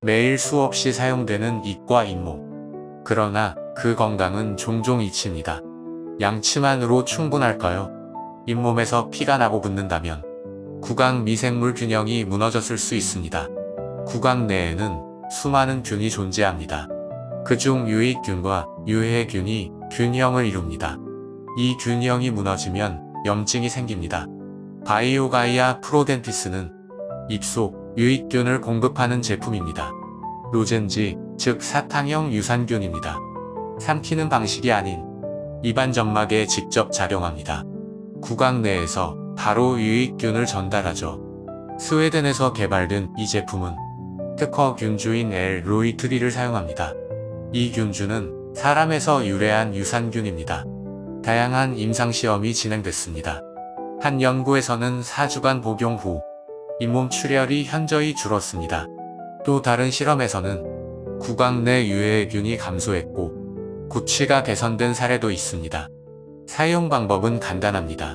매일 수없이 사용되는 입과 잇몸. 그러나 그 건강은 종종 잊힙니다. 양치만으로 충분할까요? 잇몸에서 피가 나고 붓는다면 구강 미생물 균형이 무너졌을 수 있습니다. 구강 내에는 수많은 균이 존재합니다. 그중 유익균과 유해균이 균형을 이룹니다. 이 균형이 무너지면 염증이 생깁니다. 바이오가이아 프로덴티스는 입속 유익균을 공급하는 제품입니다. 로젠지, 즉 사탕형 유산균입니다. 삼키는 방식이 아닌 입안 점막에 직접 작용합니다. 구강 내에서 바로 유익균을 전달하죠. 스웨덴에서 개발된 이 제품은 특허 균주인 L 로이트리를 사용합니다. 이 균주는 사람에서 유래한 유산균입니다. 다양한 임상시험이 진행됐습니다. 한 연구에서는 4주간 복용 후 잇몸 출혈이 현저히 줄었습니다. 또 다른 실험에서는 구강 내 유해균이 감소했고 구취가 개선된 사례도 있습니다. 사용 방법은 간단합니다.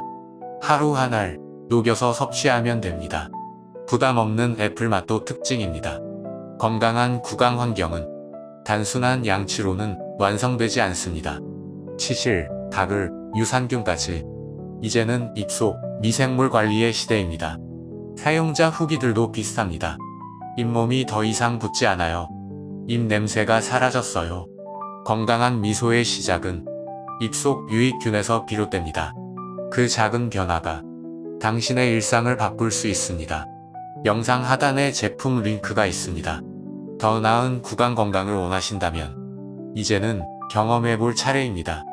하루 한 알 녹여서 섭취하면 됩니다. 부담 없는 애플 맛도 특징입니다. 건강한 구강 환경은 단순한 양치로는 완성되지 않습니다. 치실, 가글, 유산균까지 이제는 입속 미생물 관리의 시대입니다. 사용자 후기들도 비슷합니다. 잇몸이 더 이상 붓지 않아요. 입 냄새가 사라졌어요. 건강한 미소의 시작은 입속 유익균에서 비롯됩니다. 그 작은 변화가 당신의 일상을 바꿀 수 있습니다. 영상 하단에 제품 링크가 있습니다. 더 나은 구강 건강을 원하신다면 이제는 경험해 볼 차례입니다.